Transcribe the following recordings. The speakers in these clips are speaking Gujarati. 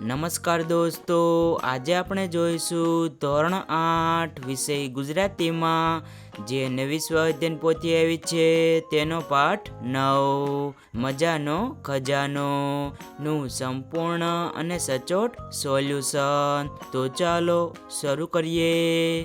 નમસ્કાર દોસ્તો, આજે આપણે જોઈશું ધોરણ આઠ વિષય ગુજરાતીમાં, જે નવી સ્વાધ્યન પોથી આવી છે, તેનો પાઠ નવ. મજાનો? ખજાનો? નું સંપૂર્ણ અને સચોટ સોલ્યુશન. તો ચાલો શરૂ કરીએ.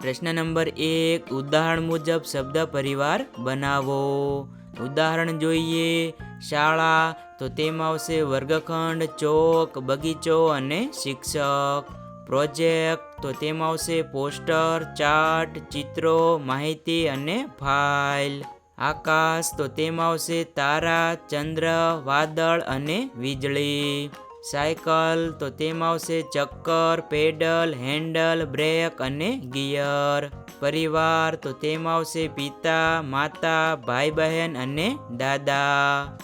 પ્રશ્ન નંબર એક, ઉદાહરણ મુજબ શબ્દ પરિવાર બનાવો. ઉદાહરણ જોઈએ, શાળા, તો તેમાં આવશે વર્ગખંડ, ચોક, બગીચો અને શિક્ષક. પ્રોજેક્ટ, તો તેમાં આવશે પોસ્ટર, ચાર્ટ, ચિત્રો, માહિતી અને ફાઇલ. આકાશ, તો તેમાં આવશે તારા, ચંદ્ર, વાદળ અને વીજળી. સાયકલ, તો તેમાં આવશે ચક્કર, પેડલ, હેન્ડલ, બ્રેક અને ગિયર. પરિવાર, તો તેમાં આવશે પિતા, માતા ભાઈ બહેન અને દાદા.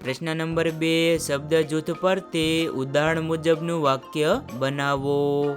પ્રશ્ન નંબર બે, શબ્દ જૂથ પરથી ઉદાહરણ મુજબનું વાક્ય બનાવો.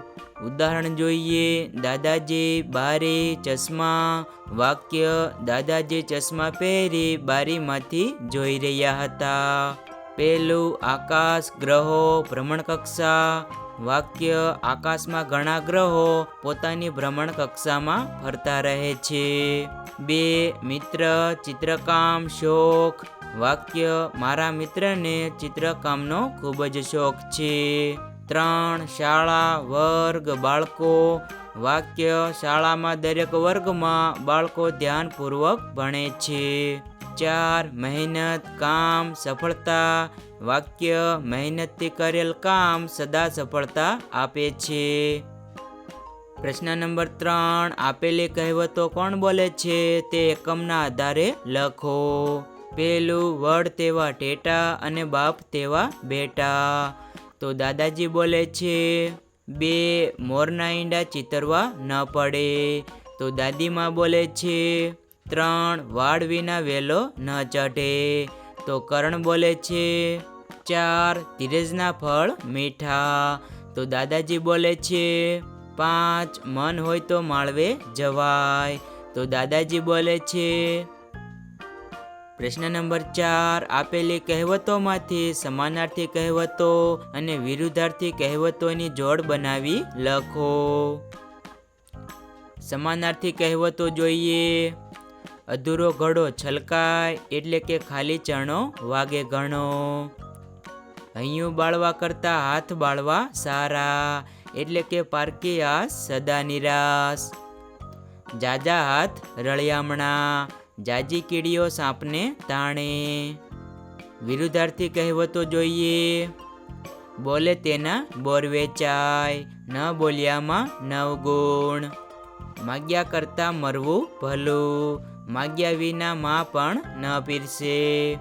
ઉદાહરણ જોઈએ, દાદાજી બારી ચશ્મા, વાક્ય, દાદાજી ચશ્મા પહેરી બારીમાંથી જોઈ રહ્યા હતા. પેલું આકાશ ગ્રહો, ભ્રમણકક્ષા, વાક્ય આકાશમાં ઘણા ગ્રહો પોતાની ભ્રમણ કક્ષામાં ફરતા રહે છે. બે, મિત્ર, ચિત્રકામ, શોખ. વાક્ય, મારા મિત્રને ચિત્રકામનો ખૂબ જ શોખ છે. ત્રણ, શાળા, વર્ગ, બાળકો. વાક્ય શાળામાં દરેક વર્ગમાં બાળકો ધ્યાનપૂર્વક ભણે છે. ચાર મહેનત, કામ, સફળતા, વાક્ય, મહેનતથી કરેલ કામ સદા સફળતા આપે છે. પ્રશ્ન નંબર ત્રણ, આપેલી કહેવતો કોણ બોલે છે? તે એકમના આધારે લખો. પેલું વડ તેવા ટેટા અને બાપ તેવા બેટા. તો દાદાજી બોલે છે, બે મોરના ઈંડા ચિતરવા ન પડે. તો દાદીમાં બોલે છે ત્રણ વાળ વિના વેલો ન ચઢે. તો કરણ બોલે છે, ચાર ધીરજના ફળ મીઠા. તો દાદાજી બોલે છે, પાંચ મન હોય તો માળવે જવાય. તો દાદાજી બોલે છે, પ્રશ્ન નંબર ચાર, આપેલી કહેવતોમાંથી સમાનાર્થી કહેવતો અને વિરુદ્ધાર્થી કહેવતોની જોડ બનાવી લખો. સમાનાર્થી કહેવતો જોઈએ અધૂરો ઘડો છલકાય એટલે કે ખાલી ચણો વાગે ઘણો. હૈયું બાળવા કરતા હાથ બાળવા સારા એટલે કે પારકી આસ સદા નિરાશ. જાજા હાથ રળિયામણા જાજી કીડીઓ સાપને તાણે. વિરુદ્ધાર્થી કહેવતો જોઈએ, બોલે તેના બોર વેચાય, ન બોલ્યામાં નવ ગુણ. માગ્યા કરતા મરવું ભલું માગ્યા વિના માં પણ ન પીરસે.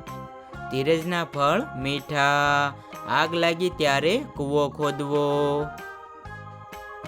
ધીરજના ફળ મીઠા. આગ લાગી ત્યારે કૂવો ખોદવો.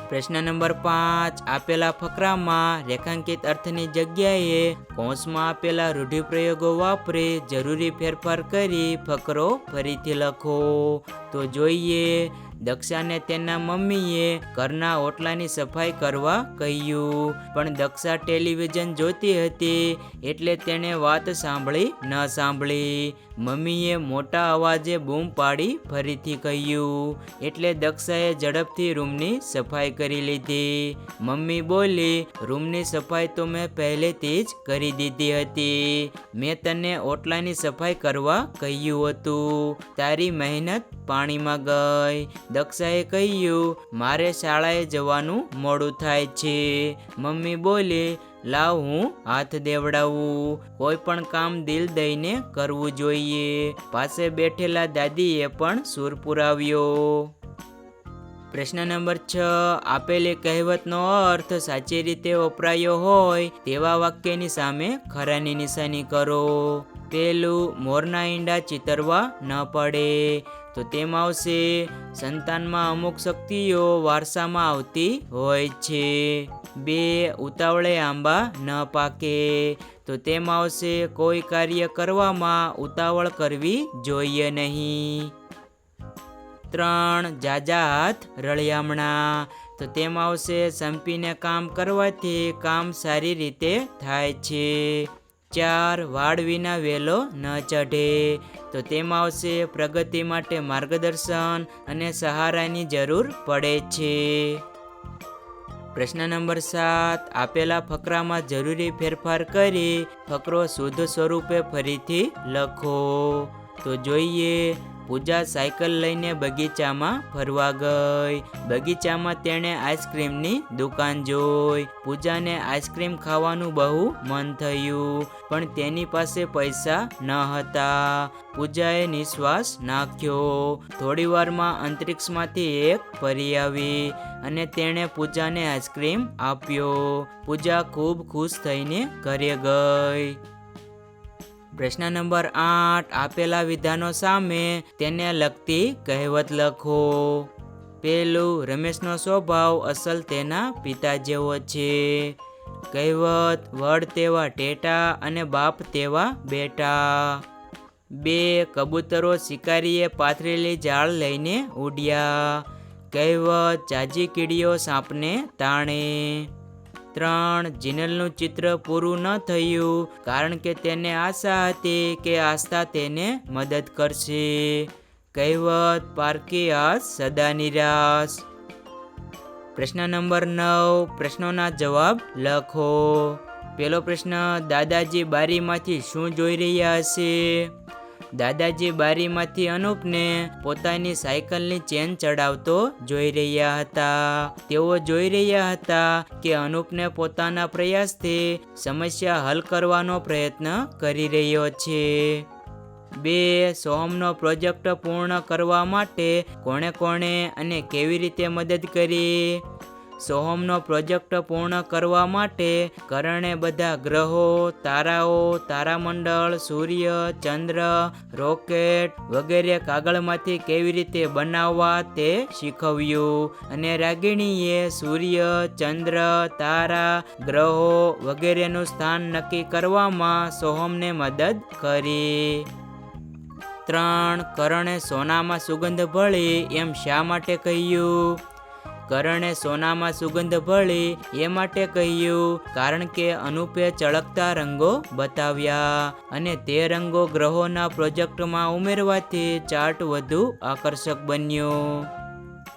પ્રશ્ન નંબર પાંચ. આપેલા ફકરામાં રેખાંકિત અર્થની જગ્યાએ કૌંસમાં આપેલા રૂઢિપ્રયોગો વાપરે, જરૂરી ફેરફાર કરી ફકરો ફરીથી લખો. તો જોઈએ દક્ષાને તેના મમ્મીએ ઘરના ઓટલાની સફાઈ કરવા કહ્યું. પણ દક્ષા ટેલિવિઝન જોતી હતી એટલે તેણે વાત સાંભળી ન સાંભળી. મમ્મીએ મોટા અવાજે બૂમ પાડી ફરીથી કહ્યું, એટલે દક્ષાએ ઝડપથી રૂમની સફાઈ કરી લીધી. મમ્મી બોલી, રૂમની સફાઈ તો મેં પહેલેથી જ કરી દીધી હતી. મેં તને ઓટલાની સફાઈ કરવા કહ્યું હતું. તારી મહેનત પાણીમાં ગઈ. દક્ષાએ કહ્યું, મારે શાળાએ જવાનું મોડું થાય છે. મમ્મી બોલી, લાવ હું હાથ દેવડાવું. કોઈ પણ કામ દિલ દઈને કરવું જોઈએ. પાસે બેઠેલા દાદીએ પણ સૂર પુરાવ્યો. પ્રશ્ન નંબર છ, આપેલી કહેવતનો અર્થ સાચી રીતે વપરાયો હોય તેવા વાક્યની સામે ખરાની નિશાની કરો. પેલું, મોરના ઈંડા ચિતરવા ન પડે. તો તેમાં આવશે. સંતાનમાં અમુક શક્તિઓ વારસામાં આવતી હોય છે. બે, ઉતાવળે આંબા ન પાકે. તો તેમાં આવશે, કોઈ કાર્ય કરવામાં ઉતાવળ કરવી જોઈએ નહીં. ત્રણ, જાજા હાથ રળિયામણા. તો તેમાં આવશે, સંપીને કામ કરવાથી કામ સારી રીતે થાય છે. ચાર વાડ વિના વેલો ન ચઢે. તો તેમાં આવશે પ્રગતિ માટે માર્ગદર્શન અને સહારાની જરૂર પડે છે. પ્રશ્ન નંબર સાત, આપેલા ફકરામાં જરૂરી ફેરફાર કરી ફકરો શુદ્ધ સ્વરૂપે ફરીથી લખો. તો જોઈએ પૂજા સાયકલ લઈને બગીચામાં ફરવા ગઈ. બગીચામાં તેણે આઈસ્ક્રીમની દુકાન જોઈ. પૂજાને આઈસ્ક્રીમ ખાવાનું બહુ મન થયું, પણ તેની પાસે પૈસા ન હતા. પૂજાએ નિશ્વાસ નાખ્યો. થોડી વારમાં અંતરિક્ષમાંથી એક પરી આવી અને તેણે પૂજાને આઈસ્ક્રીમ આપ્યો. પૂજા ખૂબ ખુશ થઈને ઘરે ગઈ. પ્રશ્ન નંબર આઠ, આપેલા વિધાનો સામે તેને લગતી કહેવત લખો. પેલું, રમેશનો સ્વભાવ અસલ તેના પિતા જેવો છે. કહેવત, વડ તેવા ટેટા અને બાપ તેવા બેટા. બે કબૂતરો શિકારીએ પાથરેલી જાળ લઈને ઉડ્યા. કહેવત જાજી કીડીઓ સાપને તાણે. ત્રણ જીનલનું ચિત્ર પૂરું ન થયું કારણ કે તેને આશા હતી કે આસ્થા તેને મદદ કરશે. કહેવત પારકી આસ સદા નિરાશ. પ્રશ્ન નંબર નવ, પ્રશ્નોના જવાબ લખો. પેલો પ્રશ્ન, દાદાજી બારીમાંથી શું જોઈ રહ્યા હશે દાદાજી બારીમાંથી અનુપને પોતાની સાયકલની ચેન ચડાવતો જોઈ રહ્યા હતા. તેઓ જોઈ રહ્યા હતા કે અનુપને પોતાના પ્રયાસથી સમસ્યા હલ કરવાનો પ્રયત્ન કરી રહ્યો છે. બે સોહમનો પ્રોજેક્ટ પૂર્ણ કરવા માટે કોણે કોણે અને કેવી રીતે મદદ કરી? સોહમનો પ્રોજેક્ટ પૂર્ણ કરવા માટે કરણે બધા ગ્રહો, તારાઓ, તારામંડળ, સૂર્ય, ચંદ્ર, રોકેટ વગેરે કાગળમાંથી કેવી રીતે બનાવવા તે શીખવ્યું અને રાગિણીએ સૂર્ય, ચંદ્ર, તારા, ગ્રહો વગેરેનું સ્થાન નક્કી કરવામાં સોહમને મદદ કરી. ત્રણ, કરણે સોનામાં સુગંધ ભળી એમ શા માટે કહ્યું? કરણે સોનામાં સુગંધ ભળી એ માટે કહ્યું, કારણ કે અનુપે ચળકતા રંગો બતાવ્યા અને તે રંગો ગ્રહોના પ્રોજેક્ટમાં ઉમેરવાથી ચાર્ટ વધુ આકર્ષક બન્યો.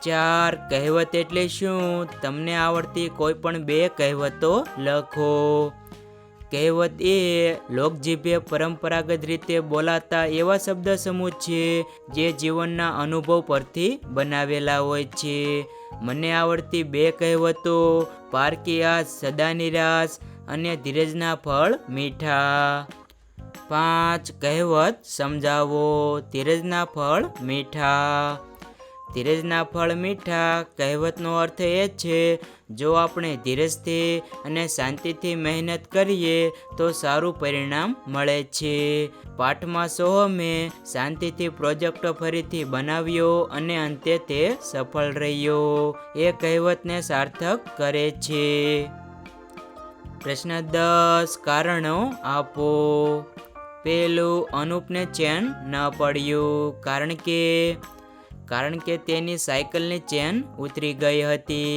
ચાર કહેવત એટલે શું? તમને આવડતી કોઈ પણ બે કહેવતો લખો. કહેવત એ, લોકજીભે પરંપરાગત રીતે બોલાતા એવા શબ્દ સમૂહ છે, જે જીવનના અનુભવ પરથી બનાવેલા હોય છે. મને આવડતી બે કહેવતો પારકીયાસ સદા નિરાશ અને ધીરજના ફળ, મીઠા. પાંચ કહેવત સમજાવો, ધીરજના ફળ, મીઠા. ધીરજના ફળ મીઠા, કહેવતનો અર્થ એ છે, જો આપણે ધીરજથી અને શાંતિથી મહેનત કરીએ, તો સારું પરિણામ મળે છે. પાઠમાં સોહમે શાંતિથી પ્રોજેક્ટ ફરીથી બનાવ્યો અને અંતે તે સફળ રહ્યો. એ કહેવતને સાર્થક કરે છે. પ્રશ્ન દસ, કારણો આપો. પેલું, અનુપને ચેન ન પડ્યું, કારણ કે કારણ કે તેની સાયકલની ચેન ઉતરી ગઈ હતી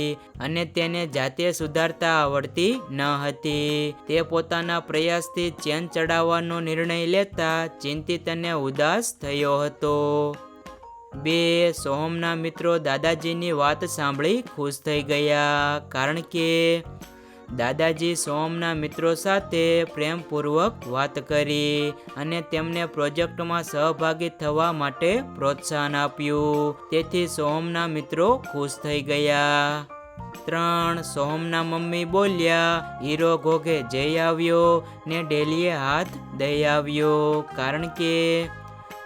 અને તેને જાતે સુધારતા આવડતી ન હતી. તે પોતાના પ્રયાસથી ચેન ચડાવવાનો નિર્ણય લેતા ચિંતિત અને ઉદાસ થયો હતો. બે સોહમના મિત્રો દાદાજીની વાત સાંભળી ખુશ થઈ ગયા, કારણ કે દાદાજી સોમના મિત્રો સાથે પ્રેમપૂર્વક વાત કરી અને તેમને પ્રોજેક્ટમાં સહભાગી થવા માટે પ્રોત્સાહન આપ્યું. તેથી સોમના મિત્રો ખુશ થઈ ગયા. ત્રણ, સોમના મમ્મી બોલ્યા, હીરો ઘોઘે જઈ આવ્યો ને ડેલીએ હાથ દઈ આવ્યો. કારણ કે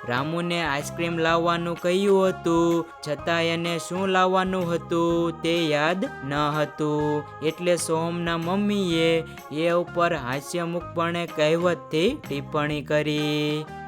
રામુને આઈસ્ક્રીમ લાવવાનું કહ્યું હતું છતાં એને શું લાવવાનું હતું તે યાદ ન હતું. એટલે સોમના મમ્મીએ એ ઉપર હાસ્યમુખપણે કહેવતથી ટિપ્પણી કરી.